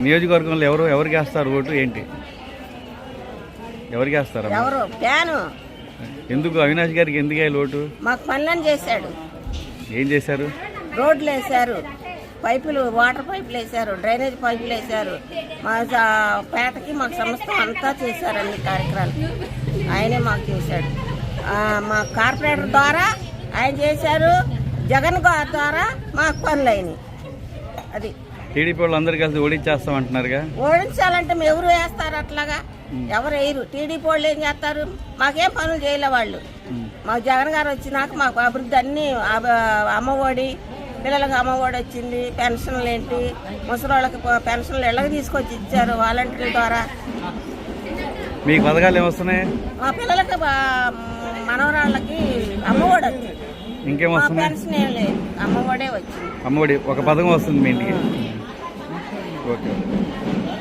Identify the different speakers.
Speaker 1: నియోజకవర్గంలో ఎవరు ఎవరికి వేస్తారు ఓటు ఏంటి? ఎవరికి వేస్తారు
Speaker 2: ఎవరు? ఫ్యాను.
Speaker 1: ఎందుకు? అవినాష్ గారికి ఎందుకు వేయాలి ఓటు
Speaker 2: మాకు పనులను చేశాడు.
Speaker 1: ఏం చేశారు?
Speaker 2: రోడ్లు వేశారు. పైపులు వాటర్ పైపులు వేశారు. డ్రైనేజ్ పైపులు వేశారు. మా స- పేటకి మాకు సంస్థ అంతా చేశారు అన్ని కార్యక్రమాలు. ఆయనే మాకు చేశాడు. ఆ, మా కార్పొరేటర్ ద్వారా ఆయన చేశారు. జగన్ గారి ద్వారా మాకు పనులు అయినాయి. అది.
Speaker 1: టీడీపీ వాళ్ళు అందరు కలిసి ఓడించేస్తాం అంటున్నారుగా
Speaker 2: ఓడించాలంటే మేము ఎవరు వేస్తారు అట్లాగా? ఎవరు వేయరు. టీడీపీ వాళ్ళు ఏం చేస్తారు? మాకేం పనులు చేయలే వాళ్ళు. మాకు జగన్ గారు వచ్చినాక మాకు అభివృద్ధి అన్ని అమ్మఒడి పిల్లలకు అమ్మఒడి వచ్చింది. పెన్షన్లు ఏంటి? ముసలి పెన్షన్లు ఇళ్ళకి తీసుకొచ్చి ఇచ్చారు వాలంటీర్ల ద్వారా.
Speaker 1: మీకు పథకాలు ఏమొస్తున్నాయి
Speaker 2: మా పిల్లలకి మనవరాళ్ళకి అమ్మఒడి వచ్చింది.
Speaker 1: ఇంకేం
Speaker 2: మా
Speaker 1: వస్తున్నాయి?
Speaker 2: పెన్షన్ ఏం లేదు. అమ్మఒడే వచ్చింది.
Speaker 1: అమ్మఒడి ఒక పథకం వస్తుంది మీ ఇంటికి. cara.